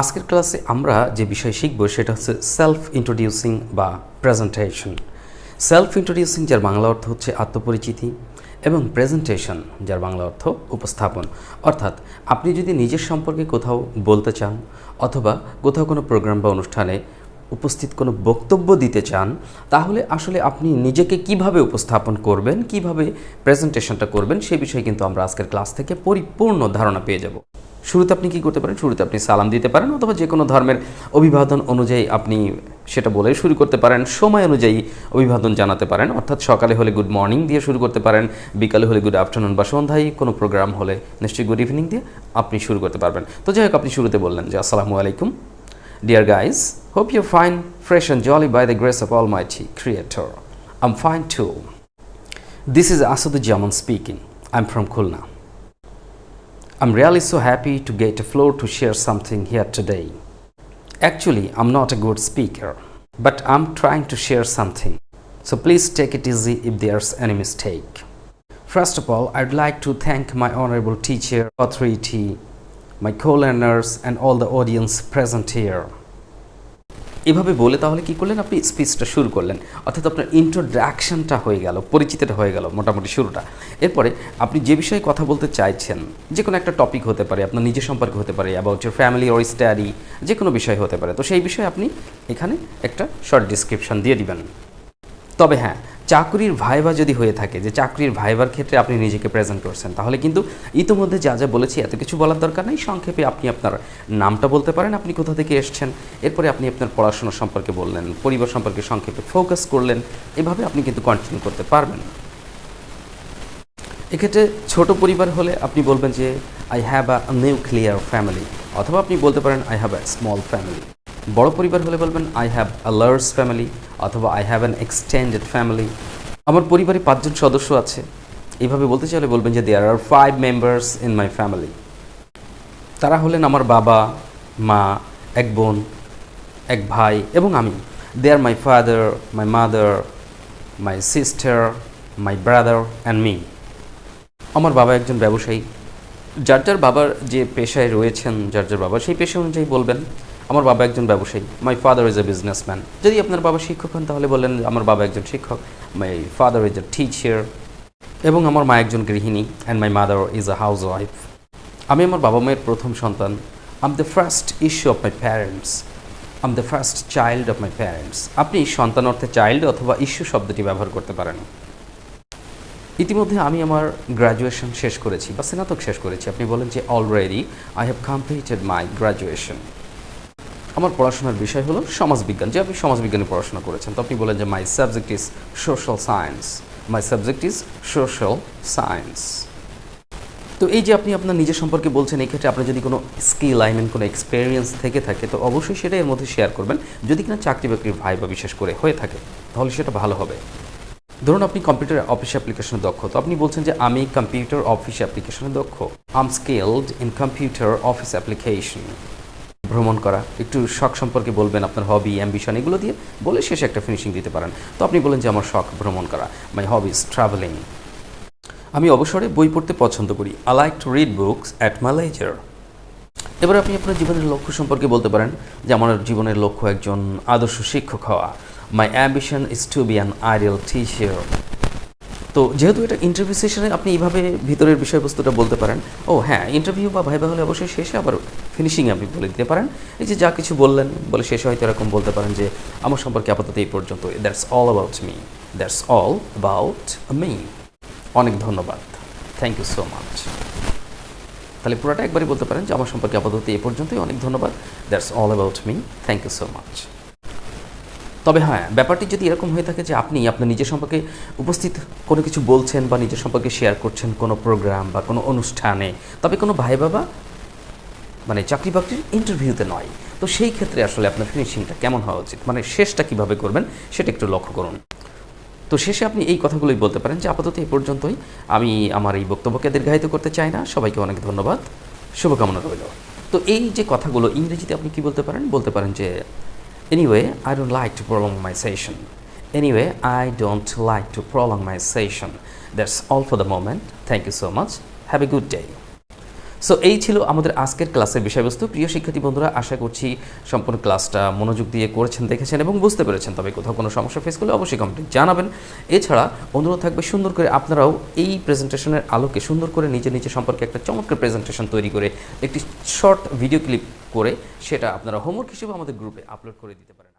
আজকের ক্লাসে আমরা যে বিষয় শিখব সেটা হচ্ছে সেলফ ইন্ট্রোডিউসিং বা প্রেজেন্টেশন সেলফ ইন্ট্রোডিউসিং যার বাংলা অর্থ হচ্ছে আত্মপরিচিতি, এবং প্রেজেন্টেশন যার বাংলা অর্থ উপস্থাপন। অর্থাৎ আপনি যদি নিজের সম্পর্কে কোথাও বলতে চান, অথবা কোথাও কোনো প্রোগ্রাম বা অনুষ্ঠানে উপস্থিত কোনো বক্তব্য দিতে চান, তাহলে আসলে আপনি নিজেকে কীভাবে উপস্থাপন করবেন, কীভাবে প্রেজেন্টেশনটা করবেন, সে বিষয়ে কিন্তু আমরা আজকের ক্লাস থেকে পরিপূর্ণ ধারণা পেয়ে যাব। শুরুতে আপনি কি করতে পারেন শুরুতে আপনি সালাম দিতে পারেন অথবা যে কোনো ধর্মের অভিবাদন অনুযায়ী আপনি সেটা বলে শুরু করতে পারেন সময় অনুযায়ী অভিবাদন জানাতে পারেন অর্থাৎ সকালে হলে গুড মর্নিং দিয়ে শুরু করতে পারেন বিকালে হলে গুড আফটারনুন বা সন্ধ্যায় কোনো প্রোগ্রাম হলে নিশ্চয়ই গুড ইভিনিং দিয়ে আপনি শুরু করতে পারবেন তো যাই হোক আপনি শুরুতে বললেন যে আসসালামু আলাইকুম Dear guys, hope you're fine, fresh and jolly by the grace of Almighty Creator. I'm fine too. This is speaking I am from Khulna. I'm really so happy to get a floor to share something here today. Actually, I'm not a good speaker, but I'm trying to share something. So please take it easy if there's any mistake. First of all, I'd like to thank my honorable teacher, authority, my co-learners and all the audience present here. এভাবে বলে তাহলে কি করলেন? আপনি স্পিচটা শুরু করলেন। অর্থাৎ আপনার ইন্ট্রোডাকশনটা হয়ে গেল, পরিচিতিটা হয়ে গেল মোটামুটি শুরুটা। এরপরে আপনি যে বিষয়ে কথা বলতে চাইছেন যে কোনো একটা টপিক হতে পারে, আপনার নিজের সম্পর্কে হতে পারে about your family or study যে কোনো বিষয় হতে পারে। তো সেই বিষয়ে আপনি এখানে একটা শর্ট ডিসক্রিপশন দিয়ে দিবেন। তবে হ্যাঁ চাকরির ভাইবা যদি হয়ে থাকে, যে চাকরির ভাইবার ক্ষেত্রে আপনি নিজেকে প্রেজেন্ট করছেন, তাহলে কিন্তু ইতিমধ্যে যা যা বলেছি এত কিছু বলার দরকার নেই। সংক্ষেপে আপনি আপনার নামটা বলতে পারেন, আপনি কোথা থেকে এসছেন, এরপরে আপনি আপনার পড়াশোনা সম্পর্কে বললেন, পরিবার সম্পর্কে সংক্ষেপে ফোকাস করলেন, এভাবে আপনি কিন্তু কন্টিনিউ করতে পারবেন। এক্ষেত্রে ছোট পরিবার হলে আপনি বলবেন যে I have a nuclear family অথবা আপনি বলতে পারেন I have a small family বড় পরিবার হলে বলবেন I have a large family অথবা I have an extended family আমার পরিবারে পাঁচজন সদস্য আছে। এইভাবে বলতে চাইলে বলবেন যে there are five members in my family তারা হলেন আমার বাবা, মা, এক বোন, এক ভাই এবং আমি। They are my father my mother my sister my brother and me আমার বাবা একজন ব্যবসায়ী। যার যার বাবার যে পেশায় রয়েছেন, যার যার বাবা সেই পেশা অনুযায়ী বলবেন আমার বাবা একজন ব্যবসায়ী my father is a businessman যদি আপনার বাবা শিক্ষক হন, তাহলে বললেন, আমার বাবা একজন শিক্ষক my father is a teacher এবং আমার মা একজন গৃহিণী and my mother is a housewife আমি আমার বাবা মায়ের প্রথম সন্তান। Am the first issue of my parents am the first child of my parents আপনি সন্তান অর্থে চাইল্ড অথবা ইস্যু শব্দটি ব্যবহার করতে পারেন। ইতিমধ্যে আমি আমার গ্র্যাজুয়েশন শেষ করেছি বা স্নাতক শেষ করেছি। আপনি বলেন যে already I have completed my graduation আমার পড়াশোনার বিষয় হলো সমাজবিজ্ঞান। যে আপনি সমাজবিজ্ঞানে পড়াশোনা করেছেন, তো আপনি বলেন যে my subject is social science my subject is social science তো এই যে আপনি আপনার নিজের সম্পর্কে বলছেন, এই ক্ষেত্রে আপনার যদি কোনো স্কিল আই মিন কোনো এক্সপিরিয়েন্স থেকে থাকে, তো অবশ্যই সেটা এর মধ্যে শেয়ার করবেন। যদি কিনা চাকরি বাকরির ভাই বা বিশেষ করে হয়ে থাকে, তাহলে সেটা ভালো হবে। ধরুন আপনি কম্পিউটার অফিস অ্যাপ্লিকেশনে দক্ষ, তো আপনি বলছেন যে আমি কম্পিউটার অফিস অ্যাপ্লিকেশনে দক্ষ। Am skilled in computer office application ভ্রমণ করা, একটু শখ সম্পর্কে বলবেন আপনার হবি অ্যাম্বিশন এগুলো দিয়ে বলে শেষে একটা ফিনিশিং দিতে পারেন। তো আপনি বলেন যে আমার শখ ভ্রমণ করা মাই হবিজ ট্রাভেলিং আমি অবসরে বই পড়তে পছন্দ করি। I like to read books at my leisure এবার আপনি আপনার জীবনের লক্ষ্য সম্পর্কে বলতে পারেন যে আমার জীবনের লক্ষ্য একজন আদর্শ শিক্ষক হওয়া। My ambition is to be an ideal teacher তো যেহেতু এটা ইন্টারভিউ সেশনে আপনি এইভাবে ভিতরের বিষয়বস্তুটা বলতে পারেন, ও হ্যাঁ ইন্টারভিউ বা ভাইবা হলে অবশ্যই শেষে আবার ফিনিশিং আপনি বলে দিতে পারেন। এই যে যা কিছু বললেন, বলে শেষে হয়তো এরকম বলতে পারেন যে, আমার সম্পর্কে আপাতত এই পর্যন্ত that's all about me that's all about me অনেক ধন্যবাদ। থ্যাংক ইউ সো মাচ তাহলে পুরোটা একবারই বলতে পারেন যে, আমার সম্পর্কে আপাতত এই পর্যন্তই অনেক ধন্যবাদ that's all about me thank you so much তবে হ্যাঁ ব্যাপারটি যদি এরকম হয়ে থাকে যে আপনি আপনার নিজের সম্পর্কে উপস্থিত কোনো কিছু বলছেন বা নিজের সম্পর্কে শেয়ার করছেন কোনো প্রোগ্রাম বা কোনো অনুষ্ঠানে, তবে কোনো ভাই বাবা মানে চাকরি বাকরির ইন্টারভিউতে নয়। তো সেই ক্ষেত্রে আসলে আপনার ফিনিশিংটা কেমন হওয়া উচিত? মানে শেষটা কীভাবে করবেন সেটা একটু লক্ষ্য করুন। তো শেষে আপনি এই কথাগুলোই বলতে পারেন যে আপাতত এই পর্যন্তই। আমি আমার এই বক্তব্যকে দীর্ঘায়িত করতে চাই না। সবাইকে অনেক ধন্যবাদ। শুভকামনা রইল। তো এই যে কথাগুলো ইংরেজিতে আপনি কি বলতে পারেন? বলতে পারেন যে Anyway, I don't like to prolong my session. Anyway, I don't like to prolong my session. That's all for the moment. Thank you so much. Have a good day. So এই ছিল আমাদের আজকের ক্লাসের বিষয়বস্তু প্রিয় শিক্ষার্থী বন্ধুরা আশা করছি সম্পূর্ণ ক্লাসটা মনোযোগ দিয়ে করেছেন দেখেছেন এবং বুঝতে পেরেছেন তবে কোথাও কোনো সমস্যা ফেস করলে অবশ্যই কমপ্লিট জানাবেন এছাড়া অনুরোধ থাকবে সুন্দর করে আপনারাও এই প্রেজেন্টেশনের আলোকে সুন্দর করে নিজে নিজে সম্পর্কে একটা চমৎকার প্রেজেন্টেশন তৈরি করে একটি শর্ট ভিডিও ক্লিপ করে সেটা আপনারা হোমওয়ার্ক হিসেবে আমাদের গ্রুপে আপলোড করে দিতে পারেন।